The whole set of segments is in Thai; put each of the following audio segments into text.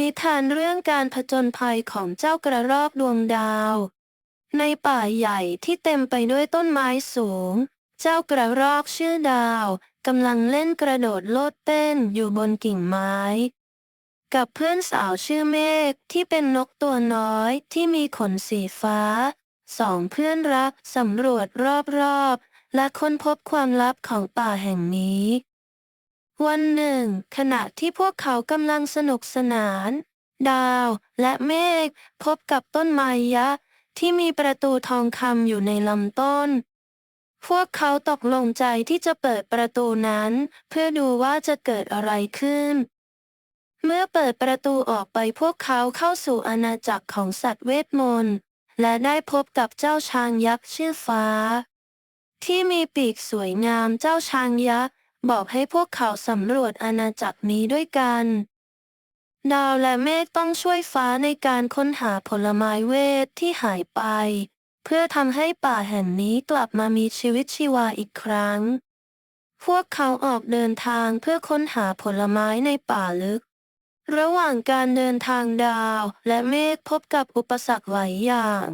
นิทานเรื่องการผจญภัยของเจ้ากระรอกดวงดาว ในป่าใหญ่ที่เต็มไปด้วยต้นไม้สูง เจ้ากระรอกชื่อดาวกำลังเล่นกระโดดโลดเต้นอยู่บนกิ่งไม้ กับเพื่อนสาวชื่อเมฆที่เป็นนกตัวน้อยที่มีขนสีฟ้า สองเพื่อนรักสำรวจรอบๆ และค้นพบความลับของป่าแห่งนี้ วันหนึ่ง ขณะที่พวกเขากำลังสนุกสนาน ดาวและเมฆพบกับต้นไม้ยักษ์ที่มีประตูทองคำอยู่ในลำต้น พวกเขาตกลงใจที่จะเปิดประตูนั้น เพื่อดูว่าจะเกิดอะไรขึ้น เมื่อเปิดประตูออกไปพวกเขาเข้าสู่อาณาจักรของสัตว์เวทมนต์และได้พบกับเจ้าช้างยักษ์ชื่อฟ้า ที่มีปีกสวยงามเจ้าช้างยักษ์ บอกให้พวกเขาสำรวจอาณาจักรนี้ด้วยกัน ดาวและเมฆต้องช่วยฟ้าในการค้นหาผลไม้เวทที่หายไป เพื่อทำให้ป่าแห่งนี้กลับมามีชีวิตชีวาอีกครั้ง พวกเขาออกเดินทางเพื่อค้นหาผลไม้ในป่าลึก ระหว่างการเดินทางดาวและเมฆพบกับอุปสรรคหลายอย่าง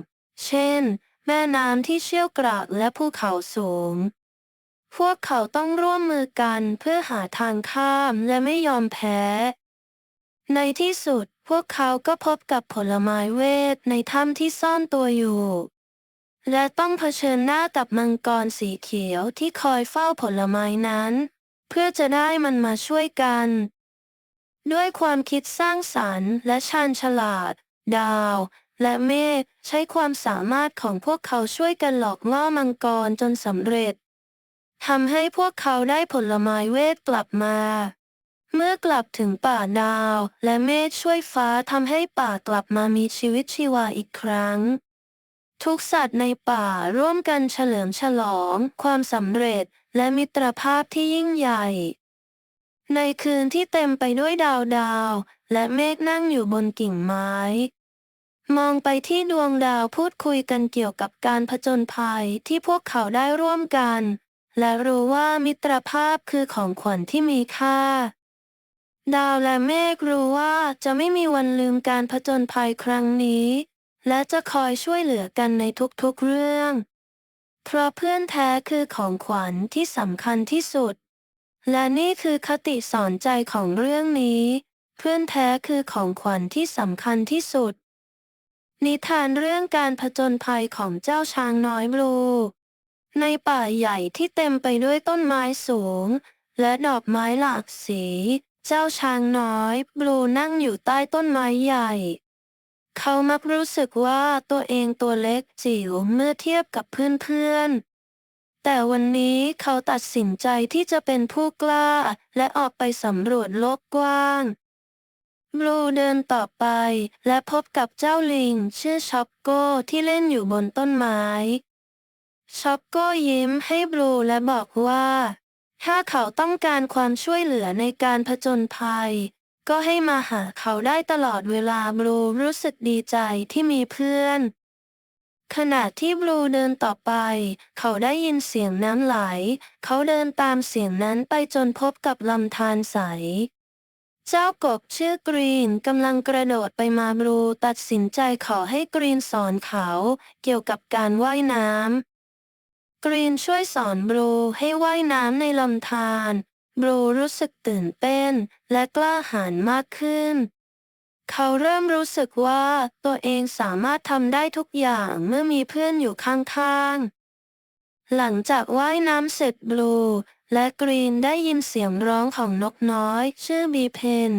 เช่น แม่น้ำที่เชี่ยวกรากและภูเขาสูง พวกเขาต้องร่วมมือกันเพื่อหาทางข้ามและไม่ยอมแพ้ ในที่สุดพวกเขาก็พบกับผลไม้เวทในถ้ำที่ซ่อนตัวอยู่ และต้องเผชิญหน้ากับมังกรสีเขียวที่คอยเฝ้าผลไม้นั้น เพื่อจะได้มันมาช่วยกัน ด้วยความคิดสร้างสรรค์และชาญฉลาด ดาว และเมฆใช้ความสามารถของพวกเขาช่วยกันหลอกล่อมังกรจนสำเร็จ ทำให้พวกเขาได้ผลไม้เวทกลับมา เมื่อกลับถึงป่าดาว และเมฆช่วยฟ้าทำให้ป่ากลับมามีชีวิตชีวาอีกครั้ง ทุกสัตว์ในป่าร่วมกันเฉลิมฉลอง ความสำเร็จและมิตรภาพที่ยิ่งใหญ่ ในคืนที่เต็มไปด้วยดาวดาว และเมฆนั่งอยู่บนกิ่งไม้ มองไปที่ดวงดาวพูดคุยกันเกี่ยวกับการผจญภัยที่พวกเขาได้ร่วมกัน และรู้ว่ามิตรภาพคือของขวัญที่มีค่า ดาวและเมฆรู้ว่าจะไม่มีวันลืมการผจญภัยครั้งนี้ และจะคอยช่วยเหลือกันในทุกๆเรื่อง เพราะเพื่อนแท้คือของขวัญที่สำคัญที่สุด และนี่คือคติสอนใจของเรื่องนี้ เพื่อนแท้คือของขวัญที่สำคัญที่สุด นิทานเรื่องการผจญภัยของเจ้าช้างน้อยบลู ในป่าใหญ่ที่เต็มไปด้วยต้นไม้สูง และดอกไม้หลากสี เจ้าช้างน้อย บลูนั่งอยู่ใต้ต้นไม้ใหญ่ เขามักรู้สึกว่าตัวเองตัวเล็กจิ๋วเมื่อเทียบกับเพื่อนๆ แต่วันนี้เขาตัดสินใจที่จะเป็นผู้กล้า และออกไปสำรวจโลกกว้าง บลูเดินต่อไปและพบกับเจ้าลิงชื่อช็อปโก้ที่เล่นอยู่บนต้นไม้ ช็อปโก้ยิ้มให้บลูและบอกว่า ถ้าเขาต้องการความช่วยเหลือในการผจญภัย ก็ให้มาหาเขาได้ตลอดเวลาบลูรู้สึกดีใจที่มีเพื่อน ขณะที่บลูเดินต่อไป เขาได้ยินเสียงน้ำไหล เขาเดินตามเสียงนั้นไปจนพบกับลำธารใส เจ้ากบชื่อกรีนกำลังกระโดดไปมาบลูตัดสินใจขอให้กรีนสอนเขา เกี่ยวกับการว่ายน้ำ กรีนช่วยสอนบลูให้ว่ายน้ำในลำธารบลูรู้สึกตื่นเต้นและกล้าหาญมากขึ้น เขาเริ่มรู้สึกว่าตัวเองสามารถทำได้ทุกอย่างเมื่อมีเพื่อนอยู่ข้างๆ หลังจากว่ายน้ำเสร็จบลูและกรีนได้ยินเสียงร้องของนกน้อย ชื่อบีเพน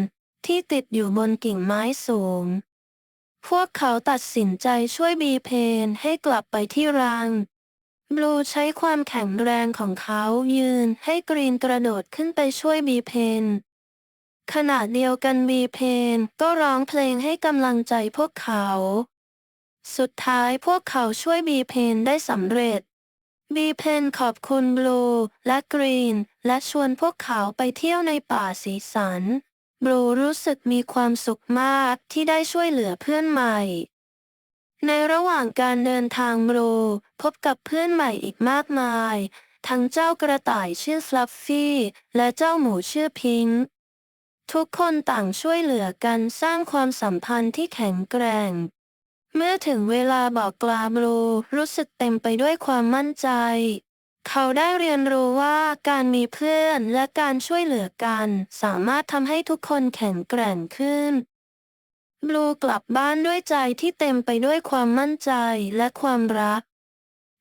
ที่ติดอยู่บนกิ่งไม้สูง พวกเขาตัดสินใจช่วยบีเพนให้กลับไปที่รัง บลูใช้ความแข็งแรงของเขายืนให้กรีนกระโดดขึ้นไปช่วยบีเพนขณะเดียวกันบีเพนก็ร้องเพลงให้กำลังใจพวกเขา สุดท้ายพวกเขาช่วยบีเพนได้สำเร็จ บีเพนขอบคุณบลูและกรีน และชวนพวกเขาไปเที่ยวในป่าสีสัน บลูรู้สึกมีความสุขมากที่ได้ช่วยเหลือเพื่อนใหม่ ในระหว่างการเดินทางบลูพบกับเพื่อนใหม่อีกมากมาย ทั้งเจ้ากระต่ายชื่อฟลัฟฟี่และเจ้าหมูชื่อพิงค์ทุกคนต่างช่วยเหลือกันสร้างความสัมพันธ์ที่แข็งแกร่ง เมื่อถึงเวลาบอกกลาบลูรู้สึกเต็มไปด้วยความมั่นใจ เขาได้เรียนรู้ว่าการมีเพื่อนและการช่วยเหลือกัน สามารถทำให้ทุกคนแข็งแกร่งขึ้น บลูกลับบ้านด้วยใจที่เต็มไปด้วยความมั่นใจและความรัก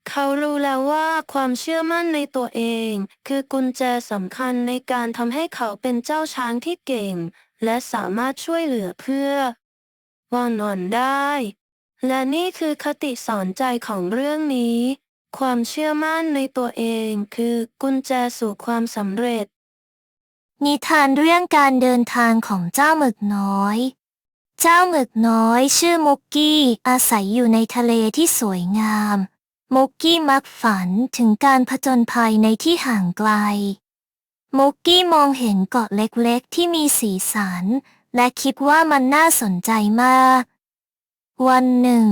เขารู้แล้วว่าความเชื่อมั่นในตัวเอง คือกุญแจสำคัญในการทำให้เขาเป็นเจ้าช้างที่เก่ง และสามารถช่วยเหลือเพื่อวางนอนได้ และนี่คือคติสอนใจของเรื่องนี้ ความเชื่อมั่นในตัวเองคือกุญแจสู่ความสำเร็จ นิทานเรื่องการเดินทางของเจ้าหมึกน้อย เจ้าหมึกน้อยชื่อมุกกี้อาศัยอยู่ในทะเลที่สวยงาม มุกกี้มักฝันถึงการผจญภัยในที่ห่างไกล มุกกี้มองเห็นเกาะเล็กๆ ที่มีสีสัน และคิดว่ามันน่าสนใจมาก วันหนึ่ง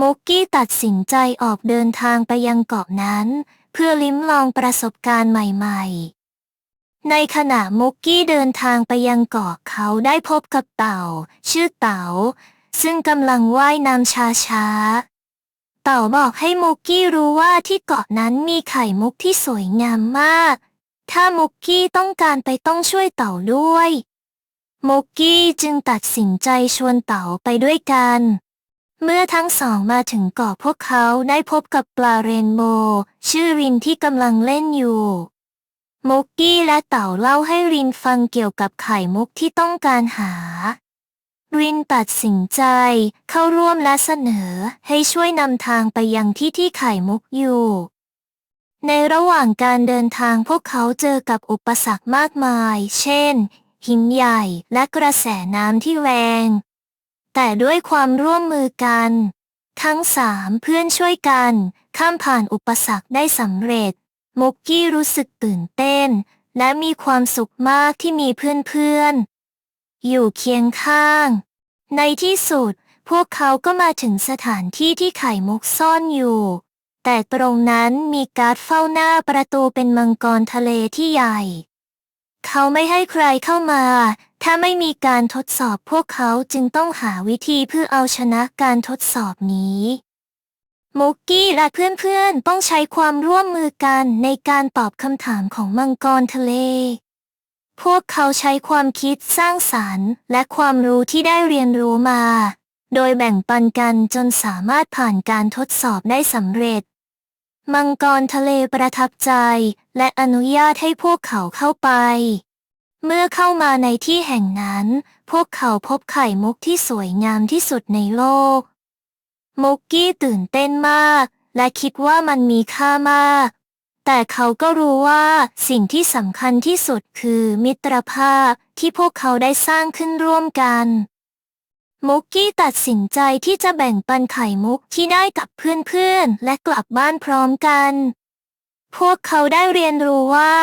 มุกกี้ตัดสินใจออกเดินทางไปยังเกาะนั้น เพื่อลิ้มลองประสบการณ์ใหม่ๆ ในขณะมุกกี้เดินทางไปยังเกาะเขาได้พบกับเต่า ชื่อเต่าซึ่งกำลังว่ายน้ำช้าๆ เต่าบอกให้มุกกี้รู้ว่าที่เกาะนั้นมีไข่มุกที่สวยงามมาก ถ้ามุกกี้ต้องการไปต้องช่วยเต่าด้วย มุกกี้จึงตัดสินใจชวนเต่าไปด้วยกัน เมื่อทั้งสองมาถึงเกาะพวกเขาได้พบกับปลาเรนโบว์ชื่อรินที่กำลังเล่นอยู่ มุกกี้และเต่าเล่าให้รินฟังเกี่ยวกับไข่มุกที่ต้องการหา รินตัดสินใจเข้าร่วมและเสนอให้ช่วยนำทางไปยังที่ที่ไข่มุกอยู่ ในระหว่างการเดินทางพวกเขาเจอกับอุปสรรคมากมาย เช่น หินใหญ่และกระแสน้ำที่แรง แต่ด้วยความร่วมมือกัน ทั้งสามเพื่อนช่วยกัน ข้ามผ่านอุปสรรคได้สำเร็จ มุกกี้รู้สึกตื่นเต้น และมีความสุขมากที่มีเพื่อนๆ อยู่เคียงข้าง ในที่สุด พวกเขาก็มาถึงสถานที่ที่ไข่มุกซ่อนอยู่ แต่ตรงนั้นมีการ์ดเฝ้าหน้าประตูเป็นมังกรทะเลที่ใหญ่ เขาไม่ให้ใครเข้ามา ถ้าไม่มีการทดสอบพวกเขาจึงต้องหาวิธีเพื่อเอาชนะการทดสอบนี้ มุกกี้และเพื่อนๆ ต้องใช้ความร่วมมือกันในการตอบคำถามของมังกรทะเล พวกเขาใช้ความคิดสร้างสรรค์และความรู้ที่ได้เรียนรู้มา โดยแบ่งปันกันจนสามารถผ่านการทดสอบได้สำเร็จ มังกรทะเลประทับใจ และอนุญาตให้พวกเขาเข้าไป เมื่อเข้ามาในที่แห่งนั้น พวกเขาพบไข่มุกที่สวยงามที่สุดในโลก มุกกี้ตื่นเต้นมาก และคิดว่ามันมีค่ามาก แต่เขาก็รู้ว่าสิ่งที่สำคัญที่สุดคือมิตรภาพที่พวกเขาได้สร้างขึ้นร่วมกัน มุกกี้ตัดสินใจที่จะแบ่งปันไข่มุกที่ได้กับเพื่อนๆ และกลับบ้านพร้อมกัน พวกเขาได้เรียนรู้ว่า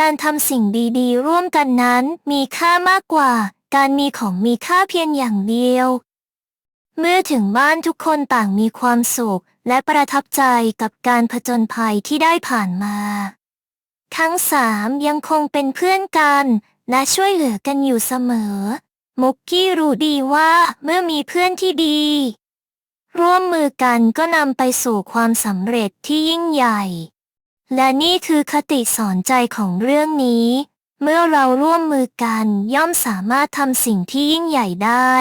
การทำสิ่งดีๆ ร่วมกันนั้นมีค่ามากกว่า การมีของมีค่าเพียงอย่างเดียว เมื่อถึงบ้านทุกคนต่างมีความสุข และประทับใจกับการผจญภัยที่ได้ผ่านมา ทั้งสามยังคงเป็นเพื่อนกัน และช่วยเหลือกันอยู่เสมอ มุกกี้รู้ดีว่าเมื่อมีเพื่อนที่ดี ร่วมมือกันก็นำไปสู่ความสำเร็จที่ยิ่งใหญ่ และนี่คือคติสอนใจของเรื่องนี้ เมื่อเราร่วมมือกันย่อมสามารถทำสิ่งที่ยิ่งใหญ่ได้